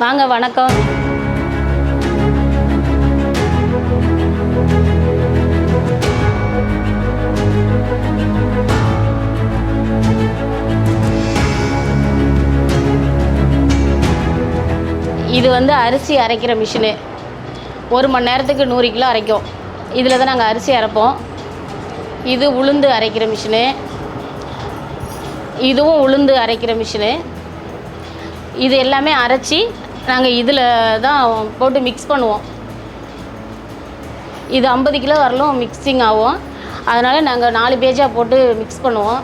வாங்க வணக்கம். இது வந்து அரிசி அரைக்கிற மிஷினு. ஒரு மணி நேரத்துக்கு நூறு கிலோ அரைக்கும். இதில் தான் நாங்கள் அரிசி அரைப்போம். இது உளுந்து அரைக்கிற மிஷினு. இதுவும் உளுந்து அரைக்கிற மிஷினு. இது எல்லாமே அரைச்சி நாங்கள் இதில் தான் போட்டு மிக்ஸ் பண்ணுவோம். இது ஐம்பது கிலோ வரலும் மிக்சிங் ஆகும். அதனால் நாங்கள் நாலு பேஜாக போட்டு மிக்ஸ் பண்ணுவோம்.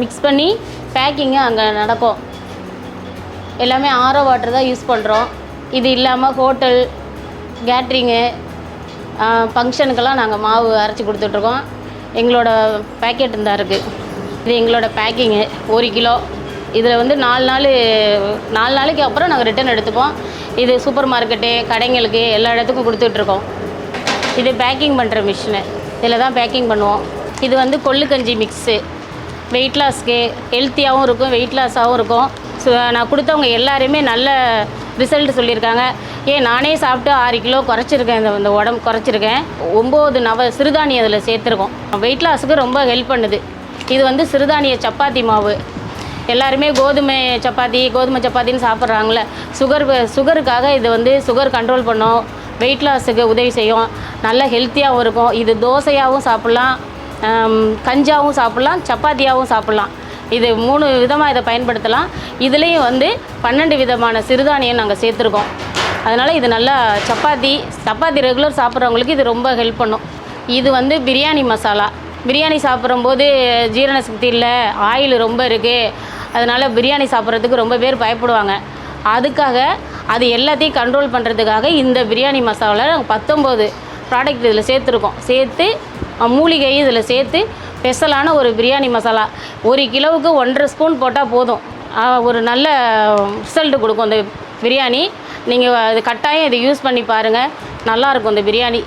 மிக்ஸ் பண்ணி பேக்கிங்கு அங்கே நடக்கும். எல்லாமே ஆரோ வாட்டர் தான் யூஸ் பண்ணுறோம் இது இல்லாமல் ஹோட்டல் கேட்ரிங்கு ஃபங்க்ஷனுக்கெல்லாம் நாங்கள் மாவு அரைச்சி கொடுத்துட்ருக்கோம் எங்களோட பேக்கெட் இருந்தால் இருக்குது இது எங்களோட பேக்கிங்கு ஒரு கிலோ. இதில் வந்து நாலு நாள் நாலு நாளைக்கு அப்புறம் நாங்கள் ரிட்டர்ன் எடுத்துப்போம். இது சூப்பர் மார்க்கெட்டு கடைங்களுக்கு எல்லா இடத்துக்கும் கொடுத்துட்ருக்கோம். இது பேக்கிங் பண்ணுற மிஷினு இதில் தான் பேக்கிங் பண்ணுவோம். இது வந்து கொள்ளு கஞ்சி மிக்ஸு வெயிட் லாஸ்க்கு ஹெல்த்தியாகவும் இருக்கும் வெயிட் லாஸாகவும் இருக்கும். ஸோ நான் கொடுத்தவங்க எல்லாருமே நல்ல ரிசல்ட் சொல்லியிருக்காங்க. ஏன் நானே சாப்பிட்டு ஆறு கிலோ குறைச்சிருக்கேன். இந்த இந்த உடம்பு குறைச்சிருக்கேன். ஒம்பது நவ சிறுதானியம் அதில் சேர்த்துருக்கோம். வெயிட் லாஸுக்கு ரொம்ப ஹெல்ப் பண்ணுது. இது வந்து சிறுதானிய சப்பாத்தி மாவு. எல்லாருமே கோதுமை சப்பாத்தி கோதுமை சப்பாத்தின்னு சாப்பிட்றாங்களே சுகர் சுகருக்காக இது வந்து சுகர் கண்ட்ரோல் பண்ணும். வெயிட் லாஸுக்கு உதவி செய்யும். நல்ல ஹெல்த்தியாகவும் இருக்கும். இது தோசையாகவும் சாப்பிட்லாம். கஞ்சாவும் சாப்பிட்லாம். சப்பாத்தியாகவும் சாப்பிட்லாம். இது மூணு விதமாக இதை பயன்படுத்தலாம். இதுலேயும் வந்து பன்னெண்டு விதமான சிறுதானியம் நாங்கள் சேர்த்துருக்கோம். அதனால் இது நல்லா சப்பாத்தி சப்பாத்தி ரெகுலர் சாப்பிட்றவங்களுக்கு இது ரொம்ப ஹெல்ப் பண்ணும். இது வந்து பிரியாணி மசாலா. பிரியாணி சாப்பிடும்போது ஜீரண சக்தி இல்லை ஆயில் ரொம்ப இருக்குது அதனால் பிரியாணி சாப்பிட்றதுக்கு ரொம்ப பேர் பயப்படுவாங்க. அதுக்காக அது எல்லாத்தையும் கண்ட்ரோல் பண்ணுறதுக்காக இந்த பிரியாணி மசாலாவில் நாங்கள் பத்தொம்போது ப்ராடக்ட் இதில் சேர்த்துருக்கோம். சேர்த்து மூலிகையும் மூலிகை இதில் சேர்த்து ஸ்பெஷலான ஒரு பிரியாணி மசாலா. ஒரு கிலோவுக்கு ஒன்றரை ஸ்பூன் போட்டால் போதும். ஒரு நல்ல ரிசல்ட்டு கொடுக்கும் இந்த பிரியாணி. நீங்கள் அது கட்டாயம் இதை யூஸ் பண்ணி பாருங்கள் நல்லாயிருக்கும் இந்த பிரியாணி.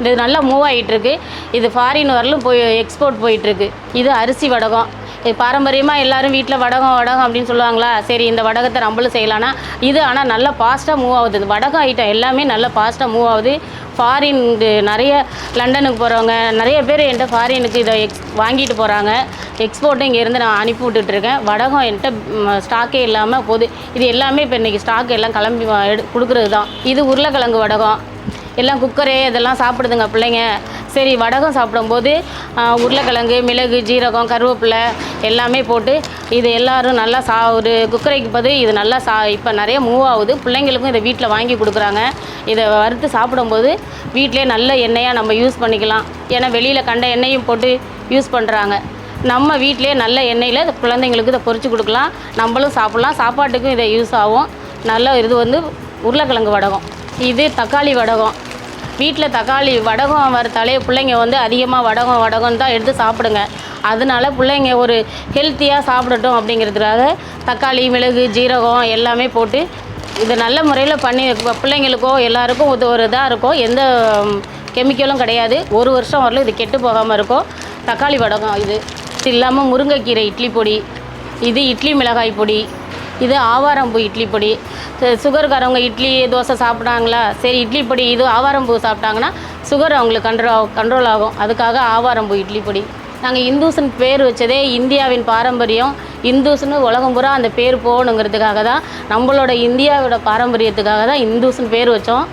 இது நல்லா மூவ் ஆகிட்டுருக்கு இது ஃபாரின் வரலும் போய் எக்ஸ்போர்ட் போயிட்டுருக்கு. இது அரிசி வடகம். பாரம்பரியமாக எல்லாரும் வீட்டில் வடகம் வடகம் அப்படின்னு சொல்லுவாங்களா? சரி இந்த வடகத்தை நம்மளும் செய்யலான்னா இது ஆனால் நல்லா ஃபாஸ்ட்டாக மூவ் ஆகுது. வடகம் ஐட்டம் எல்லாமே நல்லா ஃபாஸ்ட்டாக மூவ் ஆகுது. ஃபாரின் நிறைய லண்டனுக்கு போகிறவங்க நிறைய பேர் என்கிட்ட ஃபாரினுக்கு இதை எக்ஸ் வாங்கிட்டு போகிறாங்க எக்ஸ்போர்ட்டும் இங்கேருந்து நான் அனுப்பி விட்டுட்ருக்கேன் வடகம் என்கிட்ட ஸ்டாக்கே இல்லாமல் போகுது இது எல்லாமே இப்போ இன்றைக்கி ஸ்டாக் எல்லாம் கிளம்பி வா- எடு கொடுக்குறது தான் இது உருளைக்கிழங்கு வடகம். எல்லாம் குக்கரு இதெல்லாம் சாப்பிடுதுங்க பிள்ளைங்க. சரி வடகம் சாப்பிடும்போது உருளைக்கிழங்கு மிளகு ஜீரகம் கருவேப்பிலை எல்லாமே போட்டு இது எல்லாரும் நல்லா சா ஒரு குக்கரைக்கு பதில் இது நல்லா சா இப்போ நிறைய மூவ் ஆகுது. பிள்ளைங்களுக்கும் இதை வீட்டில் வாங்கி கொடுக்குறாங்க. இதை வறுத்து சாப்பிடும்போது வீட்டிலே நல்ல எண்ணெயாக நம்ம யூஸ் பண்ணிக்கலாம். ஏன்னா வெளியில் கண்ட எண்ணெயும் போட்டு யூஸ் பண்ணுறாங்க நம்ம வீட்டிலே நல்ல எண்ணெயில் குழந்தைங்களுக்கு இதை பொறிச்சு கொடுக்கலாம். நம்மளும் சாப்பிட்லாம். சாப்பாட்டுக்கும் இதை யூஸ் ஆகும். நல்ல இது வந்து உருளைக்கிழங்கு வடகம். இது தக்காளி வடகம். வீட்டில் தக்காளி வடகம் வறுத்தாலே பிள்ளைங்க வந்து அதிகமாக வடகம் வடகம் தான் எடுத்து சாப்பிடுங்க. அதனால பிள்ளைங்க ஒரு ஹெல்த்தியாக சாப்பிடட்டும் அப்படிங்கிறதுக்காக தக்காளி மிளகு ஜீரகம் எல்லாமே போட்டு இது நல்ல முறையில் பண்ணி பிள்ளைங்களுக்கோ எல்லாருக்கும் இது ஒரு இதாக இருக்கும் எந்த கெமிக்கலும் கிடையாது. ஒரு வருஷம் வரலும் இது கெட்டு போகாமல் இருக்கும் தக்காளி வடகம் இது. இது இல்லாமல் முருங்கைக்கீரை இட்லி பொடி இது இட்லி மிளகாய் பொடி இது ஆவாரம்பூ இட்லி பொடி. சுகருக்காரவங்க சுகர்காரவங்க இட்லி தோசை சாப்பிட்டாங்களா சரி இட்லி பொடி இது ஆவாரம்பூ சாப்பிட்டாங்கன்னா சுகர் அவங்களுக்கு கண்ட்ரோல் கண்ட்ரோல் ஆகும். அதுக்காக ஆவாரம்பூ இட்லி பொடி. நாங்கள் இந்துஸ்னு பேர் வச்சதே இந்தியாவின் பாரம்பரியம். இந்துஸ்னு உலகம் பூரா அந்த பேர் போகணுங்கிறதுக்காக தான் நம்மளோட இந்தியாவோட பாரம்பரியத்துக்காக தான் இந்துஸ்னு பேர் வச்சோம்.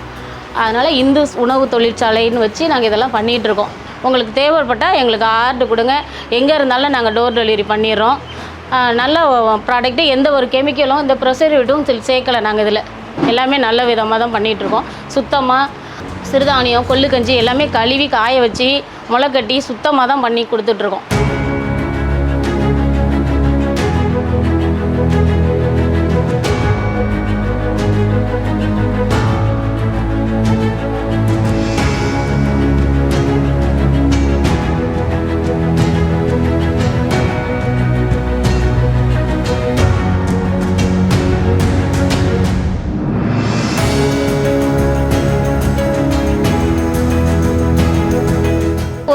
அதனால் இந்துஸ் உணவு தொழிற்சாலைன்னு வச்சு நாங்கள் இதெல்லாம் பண்ணிகிட்ருக்கோம் உங்களுக்கு தேவைப்பட்டால் எங்களுக்கு ஆர்டர் கொடுங்க. எங்கே இருந்தாலும் நாங்கள் டோர் டெலிவரி பண்ணிடுறோம். நல்ல ப்ராடக்ட்டு எந்த ஒரு கெமிக்கலும் இந்த ப்ரெசர்வேட்டிவும் சேர்க்கலை நாங்கள் இதில். எல்லாமே நல்ல விதமாக தான் பண்ணிகிட்ருக்கோம் சுத்தமாக சிறுதானியம் கொள்ளு கஞ்சி எல்லாமே கழுவி காய வச்சு முளைக்கட்டி சுத்தமாக தான் பண்ணி கொடுத்துட்ருக்கோம்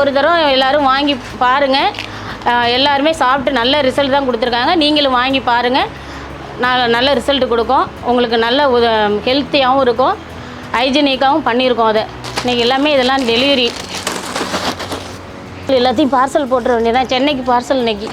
ஒரு தடவை எல்லோரும் வாங்கி பாருங்கள் எல்லாருமே சாப்பிட்டு நல்ல ரிசல்ட் தான் கொடுத்துருக்காங்க. நீங்களும் வாங்கி பாருங்கள் நல்ல நல்ல ரிசல்ட் கொடுக்கும். உங்களுக்கு நல்ல ஹெல்த்தியாகவும் இருக்கும். ஹைஜீனிக்காகவும் பண்ணியிருக்கோம் அதை. இன்றைக்கி எல்லாமே இதெல்லாம் டெலிவரி எல்லாத்தையும் பார்சல் போட்டுற வேண்டியதான் சென்னைக்கு பார்சல் இன்றைக்கி